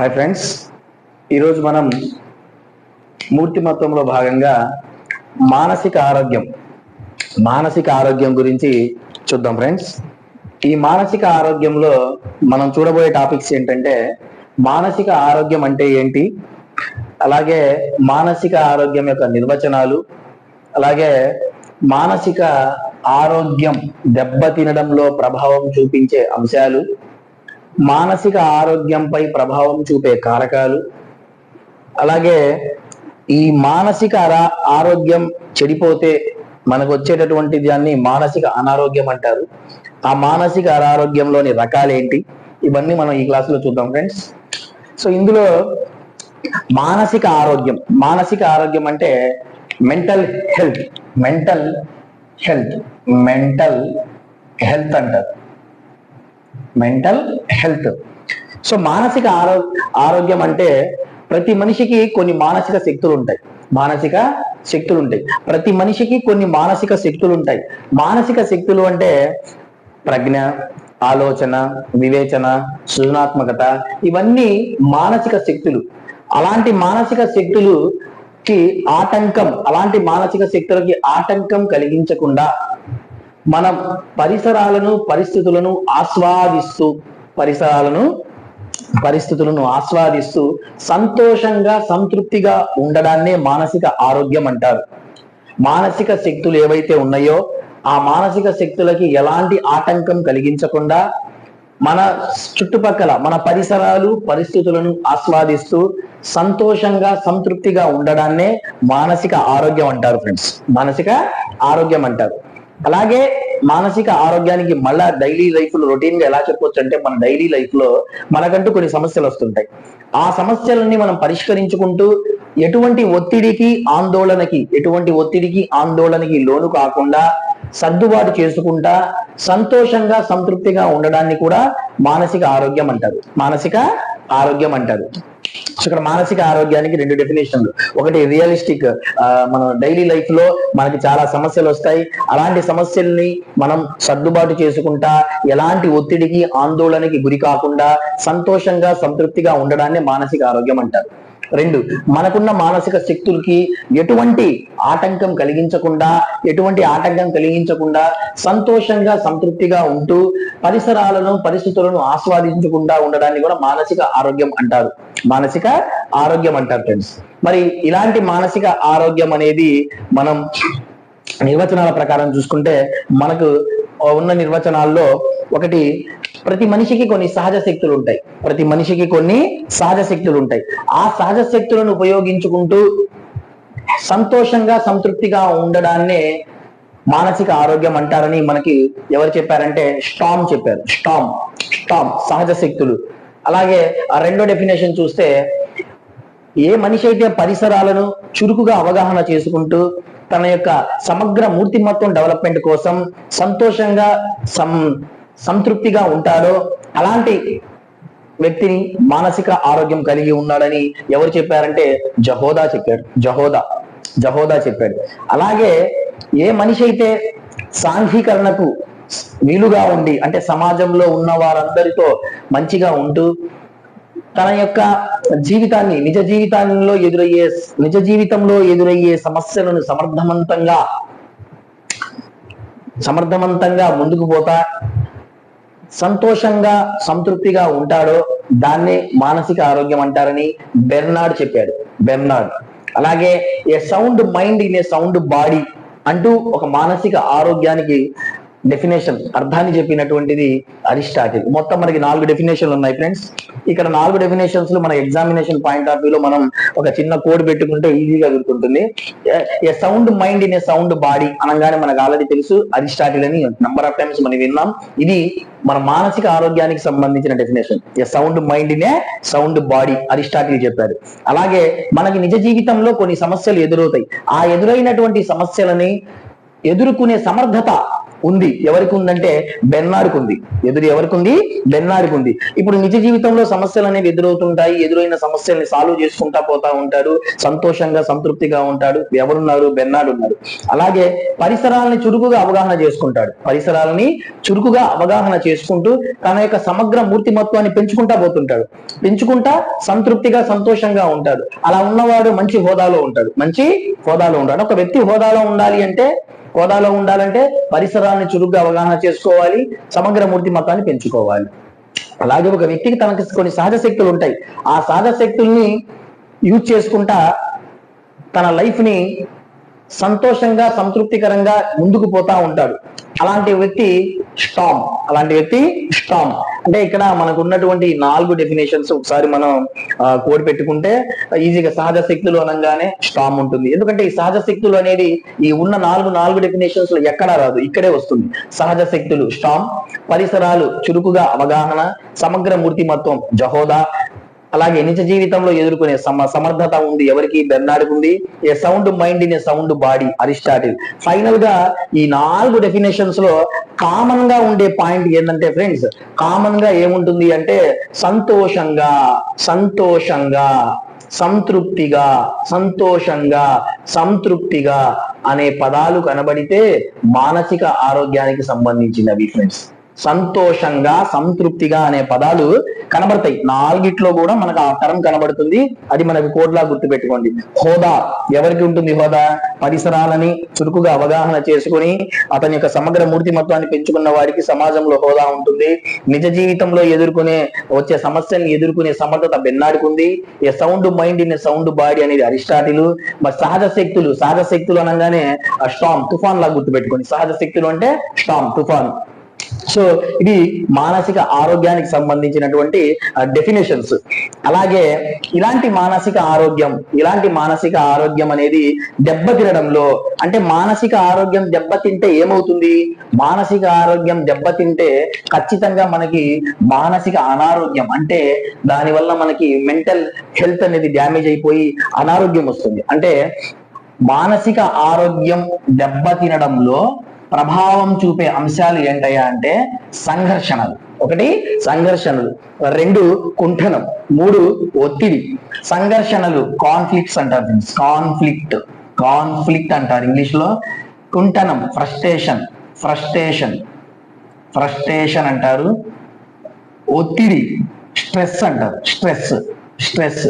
Hi friends ఈరోజు మనం మూర్తిమత్వంలో భాగంగా మానసిక ఆరోగ్యం మానసిక ఆరోగ్యం గురించి చూద్దాం ఫ్రెండ్స్ ఈ మానసిక ఆరోగ్యంలో మనం చూడబోయే టాపిక్స్ ఏంటంటే మానసిక ఆరోగ్యం అంటే ఏంటి? అలాగే మానసిక ఆరోగ్యం యొక్క నిర్వచనాలు అలాగే మానసిక ఆరోగ్యం దెబ్బతినడంలో ప్రభావం చూపించే అంశాలు మానసిక ఆరోగ్యంపై ప్రభావం చూపే కారకాలు. అలాగే ఈ మానసిక ఆరోగ్యం చెడిపోతే మనకు వచ్చేటటువంటి దాన్ని మానసిక అనారోగ్యం అంటారు. ఆ మానసిక అనారోగ్యంలోని రకాలేంటి? ఇవన్నీ మనం ఈ క్లాసులో చూద్దాం ఫ్రెండ్స్. సో ఇందులో మానసిక ఆరోగ్యం. మానసిక ఆరోగ్యం అంటే mental health. Mental health. Mental health అంటారు. మెంటల్ హెల్త్ సో మానసిక ఆరో ఆరోగ్యం అంటే ప్రతి మనిషికి కొన్ని మానసిక శక్తులు ఉంటాయి. మానసిక శక్తులు ఉంటాయి ప్రతి మనిషికి కొన్ని మానసిక శక్తులు ఉంటాయి మానసిక శక్తులు అంటే ప్రజ్ఞ ఆలోచన వివేచన సృజనాత్మకత ఇవన్నీ మానసిక శక్తులు. అలాంటి మానసిక శక్తులుకి ఆటంకం అలాంటి మానసిక శక్తులకి ఆటంకం కలిగించకుండా మనం పరిసరాలను పరిస్థితులను ఆస్వాదిస్తూ పరిసరాలను పరిస్థితులను ఆస్వాదిస్తూ సంతోషంగా సంతృప్తిగా ఉండడాన్నే మానసిక ఆరోగ్యం అంటారు. మానసిక శక్తులు ఏవైతే ఉన్నాయో ఆ మానసిక శక్తులకి ఎలాంటి ఆటంకం కలిగించకుండా మన చుట్టుపక్కల మన పరిసరాలు పరిస్థితులను ఆస్వాదిస్తూ సంతోషంగా సంతృప్తిగా ఉండడాన్నే మానసిక ఆరోగ్యం అంటారు ఫ్రెండ్స్. మానసిక ఆరోగ్యం అంటారు. అలాగే మానసిక ఆరోగ్యానికి మళ్ళా డైలీ లైఫ్లో రొటీన్గా ఎలా చెప్పొచ్చు అంటే మన డైలీ లైఫ్లో మనకంటూ కొన్ని సమస్యలు వస్తుంటాయి. ఆ సమస్యలని మనం పరిష్కరించుకుంటూ ఎటువంటి ఒత్తిడికి ఆందోళనకి ఎటువంటి ఒత్తిడికి ఆందోళనకి లోను కాకుండా సర్దుబాటు చేసుకుంటా సంతోషంగా సంతృప్తిగా ఉండడాన్ని కూడా మానసిక ఆరోగ్యం అంటారు. మానసిక ఆరోగ్యం అంటారు. సో ఇక్కడ మానసిక ఆరోగ్యానికి రెండు డెఫినేషన్లు ఒకటి రియలిస్టిక్ మన డైలీ లైఫ్లో మనకి చాలా సమస్యలు వస్తాయి. అలాంటి సమస్యల్ని మనం సర్దుబాటు చేసుకుంటా ఎలాంటి ఒత్తిడికి ఆందోళనకి గురి కాకుండా సంతోషంగా సంతృప్తిగా ఉండడాన్ని మానసిక ఆరోగ్యం అంటారు. రెండు మనకున్న మానసిక శక్తులకి ఎటువంటి ఆటంకం కలిగించకుండా ఎటువంటి ఆటంకం కలిగించకుండా సంతోషంగా సంతృప్తిగా ఉంటూ పరిసరాలను పరిస్థితులను ఆస్వాదించకుండా ఉండడాన్ని కూడా మానసిక ఆరోగ్యం అంటారు. మానసిక ఆరోగ్యం అంటారు ఫ్రెండ్స్. మరి ఇలాంటి మానసిక ఆరోగ్యం అనేది మనం నిర్వచనాల ప్రకారం చూసుకుంటే మనకు ఉన్న నిర్వచనాల్లో ఒకటి ప్రతి మనిషికి కొన్ని సహజ శక్తులు ఉంటాయి. ప్రతి మనిషికి కొన్ని సహజ శక్తులు ఉంటాయి. ఆ సహజ శక్తులను ఉపయోగించుకుంటూ సంతోషంగా సంతృప్తిగా ఉండడాన్నే మానసిక ఆరోగ్యం అంటారని మనకి ఎవరు చెప్పారంటే స్టామ్ చెప్పారు. స్టామ్ స్టామ్ సహజ శక్తులు. అలాగే ఆ రెండో డెఫినేషన్ చూస్తే ఏ మనిషి అయితే పరిసరాలను చురుకుగా అవగాహన చేసుకుంటూ తన యొక్క సమగ్ర మూర్తిమత్వం డెవలప్మెంట్ కోసం సంతోషంగా సం సంతృప్తిగా ఉంటాడో అలాంటి వ్యక్తిని మానసిక ఆరోగ్యం కలిగి ఉన్నాడని ఎవరు చెప్పారంటే జహోదా చెప్పాడు. జహోదా. జహోదా చెప్పాడు. అలాగే ఏ మనిషి అయితే సాంఘీకరణకు వీలుగా ఉండి అంటే సమాజంలో ఉన్న వారందరితో మంచిగా ఉంటూ తన యొక్క జీవితాన్ని నిజ జీవితంలో ఎదురయ్యే నిజ జీవితంలో ఎదురయ్యే సమస్యలను సమర్థవంతంగా సమర్థవంతంగా ముందుకు పోతా సంతోషంగా సంతృప్తిగా ఉంటాడో దాన్ని మానసిక ఆరోగ్యం అంటారని బెర్నాడ్ చెప్పాడు. బెర్నాడ్ అలాగే a sound mind in a sound body అంటూ ఒక మానసిక ఆరోగ్యానికి డెఫినేషన్ అర్థాన్ని చెప్పినటువంటిది అరిస్టాటిల్. మొత్తం మనకి నాలుగు డెఫినేషన్లు ఉన్నాయి ఫ్రెండ్స్ ఇక్కడ నాలుగు డెఫినేషన్స్లో మన ఎగ్జామినేషన్ పాయింట్ ఆఫ్ వ్యూలో మనం ఒక చిన్న కోడ్ పెట్టుకుంటే ఈజీగా గుర్తుంటుంది. A sound mind in a sound body అనగానే మనకు ఆల్రెడీ తెలుసు అరిస్టాటిల్ అని నంబర్ ఆఫ్ టైమ్స్ మనం విన్నాం. ఇది మన మానసిక ఆరోగ్యానికి సంబంధించిన definition a sound mind in a sound body Aristotle చెప్పారు. అలాగే మనకి నిజ జీవితంలో కొన్ని సమస్యలు ఎదురవుతాయి. ఆ ఎదురైనటువంటి సమస్యలని ఎదుర్కొనే సమర్థత ఉంది. ఎవరికి ఉందంటే బెన్నాడుకు ఉంది ఎదురు ఎవరికి ఉంది బెన్నాడుకు ఉంది ఇప్పుడు నిజ జీవితంలో సమస్యలు అనేవి ఎదురవుతుంటాయి. ఎదురైన సమస్యల్ని సాల్వ్ చేసుకుంటా పోతా ఉంటాడు. సంతోషంగా సంతృప్తిగా ఉంటాడు. ఎవరున్నారు? బెన్నాడు ఉన్నారు అలాగే పరిసరాలని చురుకుగా అవగాహన చేసుకుంటాడు. పరిసరాలని చురుకుగా అవగాహన చేసుకుంటూ తన యొక్క సమగ్ర మూర్తిమత్వాన్ని పెంచుకుంటా పోతుంటాడు. పెంచుకుంటా సంతృప్తిగా సంతోషంగా ఉంటాడు. అలా ఉన్నవాడు మంచి హోదాలో ఉంటాడు. మంచి హోదాలో ఉంటాడు. ఒక వ్యక్తి హోదాలో ఉండాలి అంటే కోదాలో ఉండాలంటే పరిసరాన్ని చురుగ్గా అవగాహన చేసుకోవాలి సమగ్ర మూర్తి మతాన్ని పెంచుకోవాలి. అలాగే ఒక వ్యక్తికి తనకి కొన్ని సహజ శక్తులు ఉంటాయి. ఆ సహజ శక్తుల్ని యూజ్ చేసుకుంటా తన లైఫ్ని సంతోషంగా సంతృప్తికరంగా ముందుకు పోతా ఉంటాడు. అలాంటి వ్యక్తి స్టామ్. అలాంటి వ్యక్తి స్టామ్. అంటే ఇక్కడ మనకు ఉన్నటువంటి నాలుగు డెఫినేషన్స్ ఒకసారి మనం కోడ్ పెట్టుకుంటే ఈజీగా సహజ శక్తులు అనగానే స్టామ్ ఉంటుంది. ఎందుకంటే ఈ సహజ శక్తులు అనేది ఈ ఉన్న నాలుగు నాలుగు డెఫినేషన్స్లో ఎక్కడా రాదు. ఇక్కడే వస్తుంది. సహజ శక్తులు స్టామ్. పరిసరాలు చురుకుగా అవగాహన సమగ్ర మూర్తిమత్వం జహోదా. అలాగే నిజ జీవితంలో ఎదుర్కొనే సమ సమర్థత ఉంది ఎవరికి బెర్నాడుకు ఉంది a sound mind in a sound body Aristotle. ఫైనల్గా ఈ నాలుగు డెఫినేషన్స్లో కామన్గా ఉండే పాయింట్ ఏంటంటే ఫ్రెండ్స్ కామన్గా ఏముంటుంది అంటే సంతోషంగా సంతోషంగా సంతృప్తిగా సంతోషంగా సంతృప్తిగా అనే పదాలు కనబడితే మానసిక ఆరోగ్యానికి సంబంధించినవి ఫ్రెండ్స్. సంతోషంగా సంతృప్తిగా అనే పదాలు కనబడతాయి. నాలుగిట్లో కూడా మనకు ఆ తరం కనబడుతుంది. అది మనకు కోడ్లా గుర్తుపెట్టుకోండి. హోదా. ఎవరికి ఉంటుంది హోదా? పరిసరాలని చురుకుగా అవగాహన చేసుకుని అతని యొక్క సమగ్ర మూర్తిమత్వాన్ని పెంచుకున్న వారికి సమాజంలో హోదా ఉంటుంది. నిజ జీవితంలో ఎదుర్కొనే వచ్చే సమస్యల్ని ఎదుర్కొనే సమర్థత బెన్నాడుకుంది a sound mind in sound body అనేది అరిస్టాటిల్. మరి సహజ శక్తులు సహజ శక్తులు అనగానే స్టామ్ తుఫాన్ లా గుర్తుపెట్టుకోండి. సహజ శక్తులు అంటే స్టామ్ తుఫాన్. సో ఇది మానసిక ఆరోగ్యానికి సంబంధించినటువంటి డెఫినేషన్స్ అలాగే ఇలాంటి మానసిక ఆరోగ్యం ఇలాంటి మానసిక ఆరోగ్యం అనేది దెబ్బతినడంలో అంటే మానసిక ఆరోగ్యం దెబ్బతింటే ఏమవుతుంది? మానసిక ఆరోగ్యం దెబ్బతింటే ఖచ్చితంగా మనకి మానసిక అనారోగ్యం అంటే దానివల్ల మనకి మెంటల్ హెల్త్ అనేది డ్యామేజ్ అయిపోయి అనారోగ్యం వస్తుంది. అంటే మానసిక ఆరోగ్యం దెబ్బతినడంలో ప్రభావం చూపే అంశాలు ఏంటయ్యా అంటే సంఘర్షణలు. ఒకటి సంఘర్షణలు. రెండు కుంఠనం. మూడు ఒత్తిడి. సంఘర్షణలు కాన్ఫ్లిక్ట్స్ అంటారు కాన్ఫ్లిక్ట్ కాన్ఫ్లిక్ట్ అంటారు ఇంగ్లీష్లో కుంఠనం ఫ్రస్ట్రేషన్ ఫ్రస్ట్రేషన్ ఫ్రస్ట్రేషన్ అంటారు. ఒత్తిడి. స్ట్రెస్ అంటారు. స్ట్రెస్ స్ట్రెస్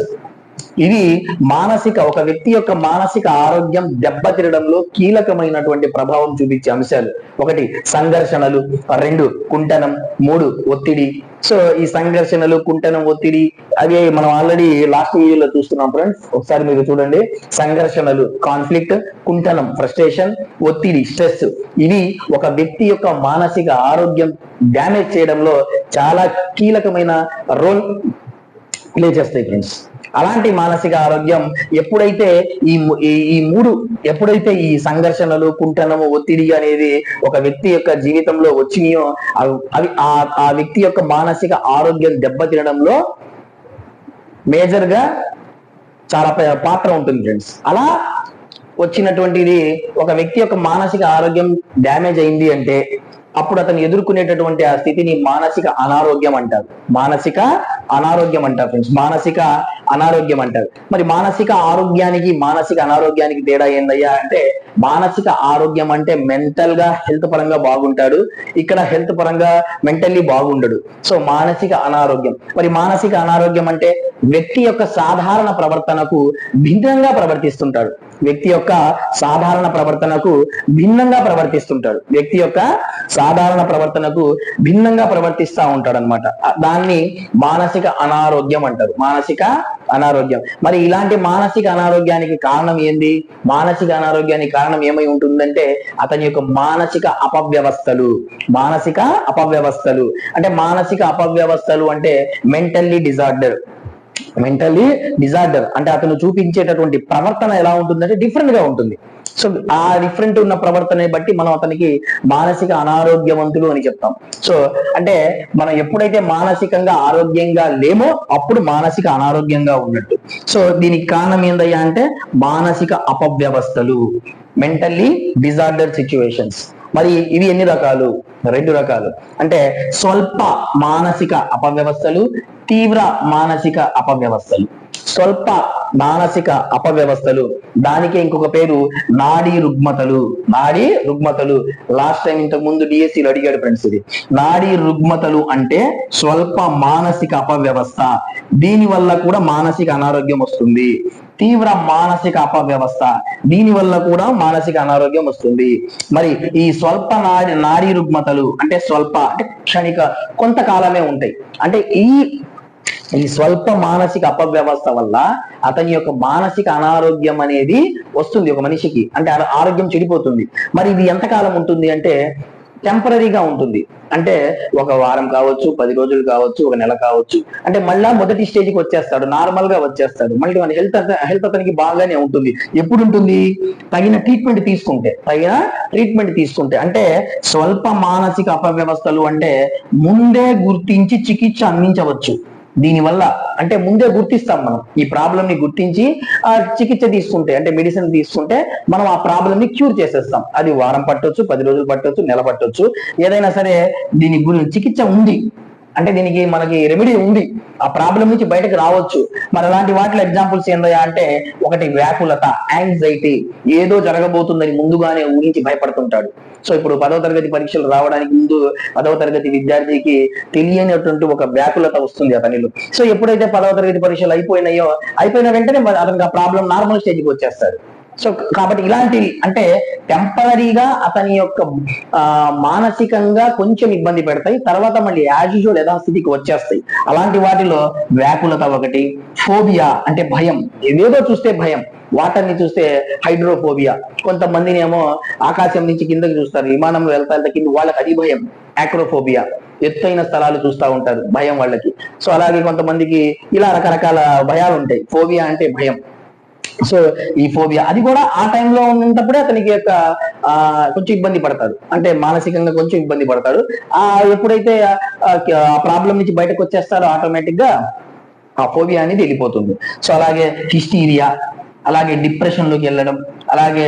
ఇది మానసిక ఒక వ్యక్తి యొక్క మానసిక ఆరోగ్యం దెబ్బతిరడంలో కీలకమైనటువంటి ప్రభావం చూపించే అంశాలు. ఒకటి సంఘర్షణలు. రెండు కుంటనం. మూడు ఒత్తిడి. సో ఈ సంఘర్షణలు కుంటనం ఒత్తిడి అవి మనం ఆల్రెడీ లాస్ట్ వీడియోలో చూస్తున్నాం ఫ్రెండ్స్. ఒకసారి మీరు చూడండి. సంఘర్షణలు కాన్ఫ్లిక్ట్ కుంటనం ఫ్రస్ట్రేషన్ ఒత్తిడి స్ట్రెస్. ఇవి ఒక వ్యక్తి యొక్క మానసిక ఆరోగ్యం డ్యామేజ్ చేయడంలో చాలా కీలకమైన రోల్ ప్లే చేస్తాయి ఫ్రెండ్స్ అలాంటి మానసిక ఆరోగ్యం ఎప్పుడైతే ఈ ఈ- మూడు ఎప్పుడైతే ఈ సంఘర్షణలు కుంటనము ఒత్తిడి అనేది ఒక వ్యక్తి యొక్క జీవితంలో వచ్చినాయో అవి- ఆ- ఆ వ్యక్తి యొక్క మానసిక ఆరోగ్యం దెబ్బతినడంలో మేజర్గా చాలా పాత్ర ఉంటుంది ఫ్రెండ్స్ అలా వచ్చినటువంటిది ఒక వ్యక్తి యొక్క మానసిక ఆరోగ్యం డ్యామేజ్ అయింది అంటే అప్పుడు అతను ఎదుర్కొనేటటువంటి ఆ స్థితిని మానసిక అనారోగ్యం అంటారు. మానసిక అనారోగ్యం అంటారు ఫ్రెండ్స్ మానసిక అనారోగ్యం అంటారు. మరి మానసిక ఆరోగ్యానికి మానసిక అనారోగ్యానికి తేడా ఏందయ్యా అంటే మానసిక ఆరోగ్యం అంటే మెంటల్గా హెల్త్ పరంగా బాగుంటాడు. ఇక్కడ హెల్త్ పరంగా మెంటల్లీ బాగుండడు. సో మానసిక అనారోగ్యం. మరి మానసిక అనారోగ్యం అంటే వ్యక్తి యొక్క సాధారణ ప్రవర్తనకు భిన్నంగా ప్రవర్తిస్తుంటాడు. వ్యక్తి యొక్క సాధారణ ప్రవర్తనకు భిన్నంగా ప్రవర్తిస్తుంటాడు. వ్యక్తి యొక్క సాధారణ ప్రవర్తనకు భిన్నంగా ప్రవర్తిస్తా ఉంటాడు అనమాట దాన్ని మానసిక అనారోగ్యం అంటారు. మానసిక అనారోగ్యం. మరి ఇలాంటి మానసిక అనారోగ్యానికి కారణం ఏంది? మానసిక అనారోగ్యానికి కారణం ఏమై ఉంటుందంటే అతని యొక్క మానసిక అపవ్యవస్థలు. మానసిక అపవ్యవస్థలు. అంటే మానసిక అపవ్యవస్థలు అంటే మెంటల్లీ డిజార్డర్. మెంటల్లీ డిజార్డర్ అంటే అతను చూపించేటటువంటి ప్రవర్తన ఎలా ఉంటుందంటే డిఫరెంట్గా ఉంటుంది. సో ఆ డిఫరెంట్ ఉన్న ప్రవర్తనని బట్టి మనం అతనికి మానసిక అనారోగ్యవంతులు అని చెప్తాం. సో అంటే మనం ఎప్పుడైతే మానసికంగా ఆరోగ్యంగా లేమో అప్పుడు మానసిక అనారోగ్యంగా ఉన్నట్టు. సో దీనికి కారణం ఏందయ్యా అంటే మానసిక అపవ్యవస్థలు. మెంటల్లీ డిజార్డర్ సిచ్యువేషన్స్ మరి ఇవి ఎన్ని రకాలు? రెండు రకాలు. అంటే స్వల్ప మానసిక అపవ్యవస్థలు తీవ్ర మానసిక అపవ్యవస్థలు. స్వల్ప మానసిక అపవ్యవస్థలు. దానికే ఇంకొక పేరు నాడీ రుగ్మతలు. నాడీ రుగ్మతలు. లాస్ట్ టైం ఇంతకు ముందు డిఎస్సీలు అడిగాడు ఫ్రెండ్స్ ఇది. నాడీ రుగ్మతలు అంటే స్వల్ప మానసిక అపవ్యవస్థ. దీని వల్ల కూడా మానసిక అనారోగ్యం వస్తుంది. తీవ్ర మానసిక అపవ్యవస్థ. దీని వల్ల కూడా మానసిక అనారోగ్యం వస్తుంది. మరి ఈ స్వల్ప నాడి నాడీ రుగ్మతలు అంటే స్వల్ప అంటే క్షణిక కొంతకాలమే ఉంటాయి. అంటే ఈ ఈ స్వల్ప మానసిక అపవ్యవస్థ వల్ల అతని యొక్క మానసిక అనారోగ్యం అనేది వస్తుంది ఒక మనిషికి. అంటే ఆరోగ్యం చెడిపోతుంది. మరి ఇది ఎంతకాలం ఉంటుంది అంటే టెంపరీగా ఉంటుంది. అంటే ఒక వారం కావచ్చు పది రోజులు కావచ్చు ఒక నెల కావచ్చు. అంటే మళ్ళా మొదటి స్టేజ్కి వచ్చేస్తాడు. నార్మల్గా వచ్చేస్తాడు. మళ్ళీ మన హెల్త్ హెల్త్ అతనికి బాగానే ఉంటుంది. ఎప్పుడు ఉంటుంది? తగిన ట్రీట్మెంట్ తీసుకుంటే తగిన ట్రీట్మెంట్ తీసుకుంటే. అంటే స్వల్ప మానసిక అపవ్యవస్థలు అంటే ముందే గుర్తించి చికిత్స అందించవచ్చు. దీనివల్ల అంటే ముందే గుర్తిస్తాం మనం. ఈ ప్రాబ్లం ని గుర్తించి ఆ చికిత్స తీసుకుంటే అంటే మెడిసిన్ తీసుకుంటే మనం ఆ ప్రాబ్లం ని క్యూర్ చేసేస్తాం. అది వారం పట్టొచ్చు పది రోజులు పట్టొచ్చు నెల పట్టొచ్చు. ఏదైనా సరే దీని గురించి చికిత్స ఉంది. అంటే దీనికి మనకి రెమెడీ ఉంది. ఆ ప్రాబ్లం నుంచి బయటకు రావచ్చు. మరి అలాంటి వాటిలో ఎగ్జాంపుల్స్ ఏందయ్యా అంటే ఒకటి వ్యాకులత యాంగ్జైటీ ఏదో జరగబోతుందని ముందుగానే ఊహించి భయపడుతుంటాడు. సో ఇప్పుడు పదవ తరగతి పరీక్షలు రావడానికి ముందు పదవ తరగతి విద్యార్థికి తెలియనటువంటి ఒక వ్యాకులత వస్తుంది అతనిలో సో ఎప్పుడైతే పదవ తరగతి పరీక్షలు అయిపోయినాయో అయిపోయిన వెంటనే అతనికి ఆ ప్రాబ్లం నార్మల్ స్టేజ్కి వచ్చేస్తారు సో కాబట్టి ఇలాంటివి అంటే టెంపరీగా అతని యొక్క మానసికంగా కొంచెం ఇబ్బంది పెడతాయి. తర్వాత మళ్ళీ యాజ్ యూజువల్ యథాస్థితికి వచ్చేస్తాయి. అలాంటి వాటిలో వ్యాకులత ఒకటి ఫోబియా అంటే భయం. ఏదేదో చూస్తే భయం. వాటర్ని చూస్తే హైడ్రోఫోబియా కొంతమందిని ఏమో ఆకాశం నుంచి కిందకి చూస్తారు. విమానంలో వెళ్తా వెళ్తా కింద వాళ్ళకి అది భయం. యాక్రోఫోబియా ఎత్తైన స్థలాలు చూస్తూ ఉంటారు భయం వాళ్ళకి. సో అలాగే కొంతమందికి ఇలా రకరకాల భయాలు ఉంటాయి ఫోబియా అంటే భయం. సో ఈ ఫోబియా అది కూడా ఆ టైంలో ఉన్నప్పుడే అతనికి యొక్క ఆ, కొంచెం ఇబ్బంది పడతాడు. అంటే మానసికంగా కొంచెం ఇబ్బంది పడతాడు. ఆ ఎప్పుడైతే ఆ ప్రాబ్లం నుంచి బయటకు వచ్చేస్తారో ఆటోమేటిక్గా ఆ ఫోబియా అనేది వెళ్ళిపోతుంది. సో అలాగే హిస్టీరియా అలాగే డిప్రెషన్లోకి వెళ్ళడం అలాగే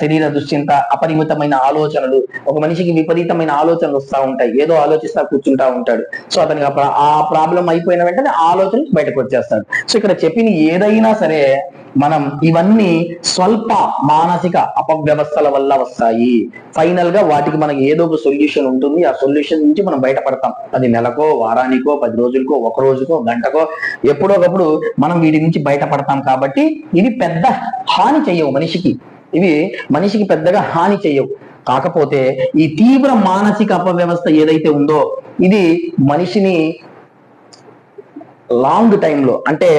శరీర దుశ్చింత అపరిమితమైన ఆలోచనలు ఒక మనిషికి విపరీతమైన ఆలోచనలు వస్తూ ఉంటాయి. ఏదో ఆలోచిస్తా కూర్చుంటా ఉంటాడు. సో అతనికి ఆ ప్రాబ్లం అయిపోయిన వెంటనే ఆలోచన బయటకు వచ్చేస్తాడు. సో ఇక్కడ చెప్పిన ఏదైనా సరే మనం ఇవన్నీ స్వల్ప మానసిక అపవ్యవస్థల వల్ల వస్తాయి. ఫైనల్గా వాటికి మనకి ఏదో ఒక సొల్యూషన్ ఉంటుంది. ఆ సొల్యూషన్ నుంచి మనం బయటపడతాం. అది నెలకో వారానికో పది రోజులకో ఒక రోజుకో గంటకో ఎప్పుడో ఒకప్పుడు మనం వీటి నుంచి బయటపడతాం కాబట్టి ఇవి పెద్ద హాని చెయ్యవు మనిషికి. ఇవి మనిషికి పెద్దగా హాని చేయవు. కాకపోతే ఈ తీవ్ర మానసిక అపవ్యవస్థ ఏదైతే ఉందో ఇది మనిషిని లాంగ్ టైంలో అంటే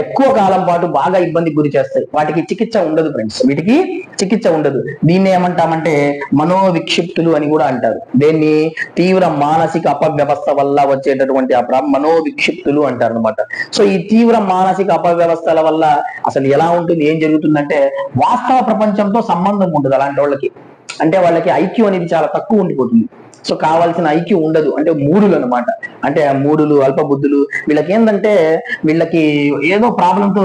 ఎక్కువ కాలం పాటు బాగా ఇబ్బంది గురి చేస్తాయి. వాటికి చికిత్స ఉండదు ఫ్రెండ్స్ వీటికి చికిత్స ఉండదు. దీన్ని ఏమంటామంటే మనోవిక్షిప్తులు అని కూడా అంటారు. దీన్ని తీవ్ర మానసిక అపవ్యవస్థ వల్ల వచ్చేటటువంటి ఆ మనోవిక్షిప్తులు అంటారు అనమాట సో ఈ తీవ్ర మానసిక అపవ్యవస్థల వల్ల అసలు ఎలా ఉంటుంది ఏం జరుగుతుందంటే వాస్తవ ప్రపంచంతో సంబంధం ఉండదు అలాంటి వాళ్ళకి. అంటే వాళ్ళకి ఐక్యూ అనేది చాలా తక్కువ ఉండిపోతుంది. సో కావాల్సిన ఐక్యూ ఉండదు. అంటే మూడులు అనమాట అంటే ఆ మూడులు అల్ప బుద్ధులు వీళ్ళకి ఏంటంటే వీళ్ళకి ఏదో ప్రాబ్లం తో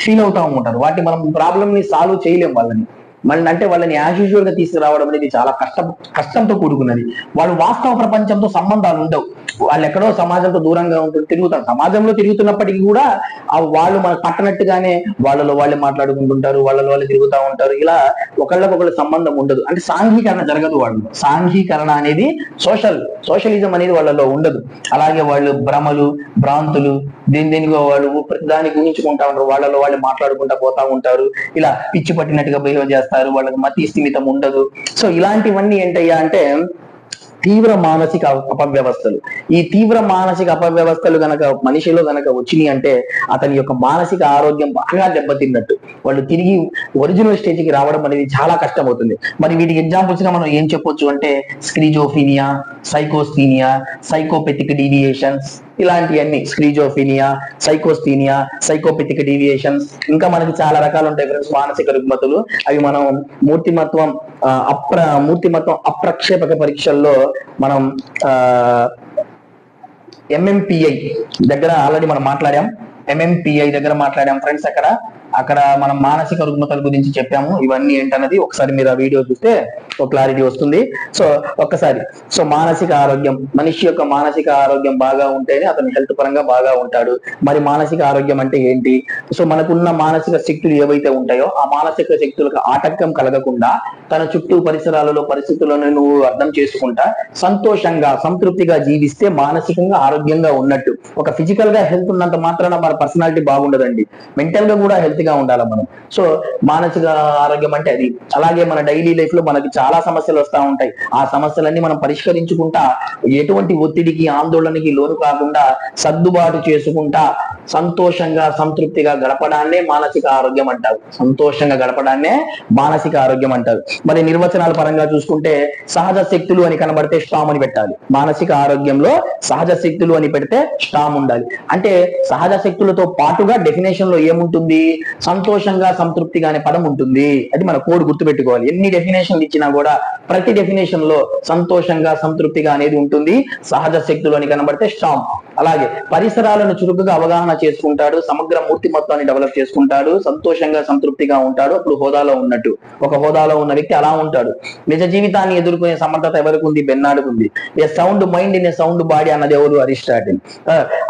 ఫీల్ అవుతా ఉంటారు. వాటి మనం ప్రాబ్లం ని సాల్వ్ చేయలేం వాళ్ళని. మళ్ళీ అంటే వాళ్ళని యాజ్గా తీసుకురావడం అనేది చాలా కష్టం కష్టంతో కూడుకున్నది. వాళ్ళు వాస్తవ ప్రపంచంతో సంబంధాలు ఉండవు. వాళ్ళు ఎక్కడో సమాజంతో దూరంగా ఉంటుంది తిరుగుతారు. సమాజంలో తిరుగుతున్నప్పటికీ కూడా ఆ వాళ్ళు మనకు పట్టనట్టుగానే వాళ్ళలో వాళ్ళే మాట్లాడుకుంటుంటారు వాళ్ళలో వాళ్ళు తిరుగుతూ ఉంటారు. ఇలా ఒకళ్ళకొకళ్ళు సంబంధం ఉండదు. అంటే సాంఘీకరణ జరగదు వాళ్ళు సాంఘీకరణ అనేది సోషల్ సోషలిజం అనేది వాళ్ళలో ఉండదు. అలాగే వాళ్ళు భ్రమలు భ్రాంతులు దీని దేనికో వాళ్ళు దాన్ని ఊహించుకుంటా ఉంటారు. వాళ్ళలో వాళ్ళు మాట్లాడుకుంటా పోతా ఉంటారు. ఇలా పిచ్చి పట్టినట్టుగా బిహేవ్ చేస్తారు. వాళ్ళకి మతి స్థిమితం ఉండదు. సో ఇలాంటివన్నీ ఏంటయ్యా అంటే తీవ్ర మానసిక అపవ్యవస్థలు. ఈ తీవ్ర మానసిక అపవ్యవస్థలు గనక మనిషిలో గనక వచ్చినాయి అంటే అతని యొక్క మానసిక ఆరోగ్యం బాగా దెబ్బతిన్నట్టు. వాళ్ళు తిరిగి ఒరిజినల్ స్టేజ్కి రావడం అనేది చాలా కష్టం అవుతుంది మరి వీటికి ఎగ్జాంపుల్స్గా మనం ఏం చెప్పొచ్చు అంటే స్క్రీజోఫీనియా సైకోస్థీనియా సైకోపెథిక్ డీవియేషన్స్ ఇలాంటివన్నీ. స్క్రీజోఫీనియా సైకోస్థీనియా సైకోపెథిక్ డీవియేషన్స్ ఇంకా మనకి చాలా రకాలు ఉంటాయి ఫ్రెండ్స్ మానసిక రుగ్మతులు. అవి మనం మూర్తిమత్వం ఆ, అప్ర మతం అప్రక్షేపక పరీక్షల్లో మనం ఆ ఎంఎంపిఐ దగ్గర ఆల్రెడీ మనం మాట్లాడాం. ఎంఎంపిఐ దగ్గర మాట్లాడాం. ఫ్రెండ్స్ అక్కడ అక్కడ మనం మానసిక రుగ్మతల గురించి చెప్పాము. ఇవన్నీ ఏంటన్నది ఒకసారి మీరు ఆ వీడియో చూస్తే ఒక క్లారిటీ వస్తుంది. సో ఒక్కసారి. సో మానసిక ఆరోగ్యం. మనిషి యొక్క మానసిక ఆరోగ్యం బాగా ఉంటేనే అతను హెల్త్ పరంగా బాగా ఉంటాడు. మరి మానసిక ఆరోగ్యం అంటే ఏంటి? సో మనకున్న మానసిక శక్తులు ఏవైతే ఉంటాయో ఆ మానసిక శక్తులకు ఆటంకం కలగకుండా తన చుట్టూ పరిసరాలలో పరిస్థితులను నువ్వు అర్థం చేసుకుంటా సంతోషంగా సంతృప్తిగా జీవిస్తే మానసికంగా ఆరోగ్యంగా ఉన్నట్టు. ఒక ఫిజికల్గా హెల్త్ ఉన్నంత మాత్రాన మన పర్సనాలిటీ బాగుండదండి. మెంటల్గా కూడా హెల్త్ గా ఉండాలి మనం? సో మానసిక ఆరోగ్యం అంటే అది. అలాగే మన డైలీ లైఫ్లో మనకి చాలా సమస్యలు వస్తూ ఉంటాయి. ఆ సమస్యలన్నీ మనం పరిష్కరించుకుంటా ఎటువంటి ఒత్తిడికి ఆందోళనకి లోను కాకుండా సర్దుబాటు చేసుకుంటా సంతోషంగా సంతృప్తిగా గడపడాన్నే మానసిక ఆరోగ్యం అంటారు. సంతోషంగా గడపడాన్నే మానసిక ఆరోగ్యం అంటారు. మరి నిర్వచనాల పరంగా చూసుకుంటే సహజ శక్తులు అని కనబడితే స్టామ్ అని పెట్టాలి. మానసిక ఆరోగ్యంలో సహజ శక్తులు అని పెడితే స్టామ్ ఉండాలి. అంటే సహజ శక్తులతో పాటుగా డెఫినేషన్లో ఏముంటుంది? సంతోషంగా సంతృప్తిగా అనే పదం ఉంటుంది. అది మన కోడ్ గుర్తుపెట్టుకోవాలి. ఎన్ని డెఫినేషన్లు ఇచ్చినా కూడా ప్రతి డెఫినేషన్లో సంతోషంగా సంతృప్తిగా అనేది ఉంటుంది. సహజ శక్తులు అని కనబడితే స్ట్రాంగ్ అలాగే పరిసరాలను చురుకుగా అవగాహన చేసుకుంటాడు సమగ్ర మూర్తి మొత్తాన్ని డెవలప్ చేసుకుంటాడు సంతోషంగా సంతృప్తిగా ఉంటాడు అప్పుడు హోదాలో ఉన్నట్టు. ఒక హోదాలో ఉన్న వ్యక్తి అలా ఉంటాడు. నిజ జీవితాన్ని ఎదుర్కొనే సమర్థత ఎవరికి ఉంది బెన్నాడుకు ఉంది a sound mind in a sound body అన్నది ఎవరు? అరిస్టాటిల్.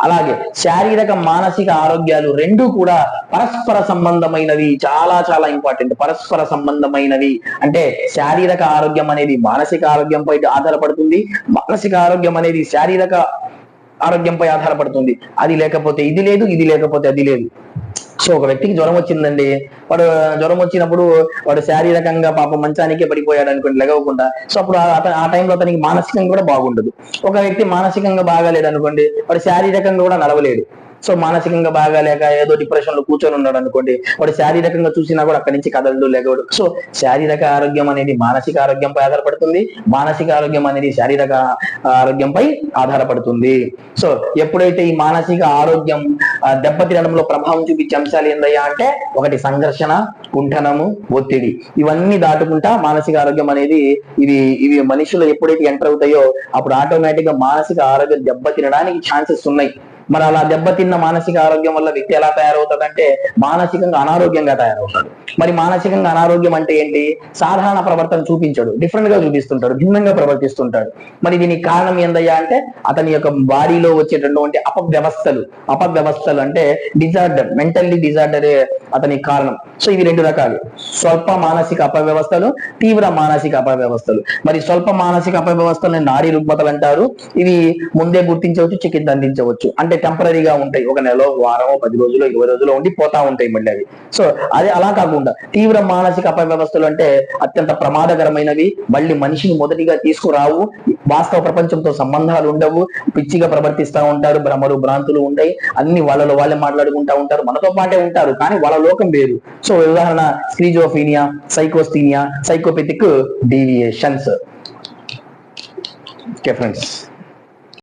అలాగే శారీరక మానసిక ఆరోగ్యాలు రెండు కూడా పరస్పర సంబంధమైనవి చాలా చాలా ఇంపార్టెంట్. పరస్పర సంబంధమైనవి. అంటే శారీరక ఆరోగ్యం అనేది మానసిక ఆరోగ్యంపై ఆధారపడుతుంది. మానసిక ఆరోగ్యం అనేది శారీరక ఆరోగ్యంపై ఆధారపడుతుంది. అది లేకపోతే ఇది లేదు ఇది లేకపోతే అది లేదు. సో ఒక వ్యక్తికి జ్వరం వచ్చిందండి. వాడు జ్వరం వచ్చినప్పుడు వాడు శారీరకంగా పాపం మంచానికే పడిపోయాడు అనుకోండి లెగవకుండా. సో అప్పుడు ఆ- ఆ టైంలో అతనికి మానసికంగా కూడా బాగుండదు. ఒక వ్యక్తి మానసికంగా బాగాలేడు అనుకోండి వాడు శారీరకంగా కూడా నడవలేడు. సో మానసికంగా బాగా లేక ఏదో డిప్రెషన్లో కూర్చొని ఉన్నాడు అనుకోండి వాడు శారీరకంగా చూసినా కూడా అక్కడి నుంచి కదలడు లేకడు సో శారీరక ఆరోగ్యం అనేది మానసిక ఆరోగ్యంపై ఆధారపడుతుంది. మానసిక ఆరోగ్యం అనేది శారీరక ఆరోగ్యంపై ఆధారపడుతుంది. సో ఎప్పుడైతే ఈ మానసిక ఆరోగ్యం దెబ్బతినడంలో ప్రభావం చూపించే అంశాలు ఏందయ్యా అంటే ఒకటి సంఘర్షణ కుంఠనము ఒత్తిడి. ఇవన్నీ దాటుకుంటా మానసిక ఆరోగ్యం అనేది ఇవి ఇవి మనుషులు ఎప్పుడైతే ఎంటర్ అవుతాయో అప్పుడు ఆటోమేటిక్గా మానసిక ఆరోగ్యం దెబ్బతినడానికి ఛాన్సెస్ ఉన్నాయి. మరి అలా దెబ్బతిన్న మానసిక ఆరోగ్యం వల్ల వ్యక్తి ఎలా తయారవుతాడంటే మానసికంగా అనారోగ్యంగా తయారవుతాడు. మరి మానసికంగా అనారోగ్యం అంటే ఏంటి? సాధారణ ప్రవర్తన చూపించాడు. డిఫరెంట్గా చూపిస్తుంటాడు. భిన్నంగా ప్రవర్తిస్తుంటాడు. మరి దీనికి కారణం ఏందయ్యా అంటే అతని యొక్క బాడీలో వచ్చేటటువంటి అపవ్యవస్థలు. అపవ్యవస్థలు అంటే డిజార్డర్ మెంటల్లీ డిజార్డరే అతనికి కారణం. సో ఇవి రెండు రకాలు. స్వల్ప మానసిక అపవ్యవస్థలు తీవ్ర మానసిక అపవ్యవస్థలు. మరి స్వల్ప మానసిక అపవ్యవస్థలను నాడీ రుగ్మతలు అంటారు. ఇవి ముందే గుర్తించవచ్చు చికిత్స అందించవచ్చు. అంటే టెంపరీగా ఉంటాయి. ఒక నెల వారం పది రోజులు ఇరవై రోజులు ఉండి పోతా ఉంటాయి మళ్ళీ అవి. సో అది అలా కాకుండా తీవ్ర మానసిక అపవ్యవస్థలు అంటే అత్యంత ప్రమాదకరమైనవి. మళ్ళీ మనిషిని మొదటిగా తీసుకురావు. వాస్తవ ప్రపంచంతో సంబంధాలు ఉండవు. పిచ్చిగా ప్రవర్తిస్తూ ఉంటారు. భ్రమలు భ్రాంతులు ఉంటాయి. అన్ని వాళ్ళలో వాళ్ళే మాట్లాడుకుంటా ఉంటారు. మనతో పాటే ఉంటారు. కానీ వాళ్ళ లోకం వేరు. సో ఉదాహరణ schizophrenia psychasthenia psychopathic deviations okay friends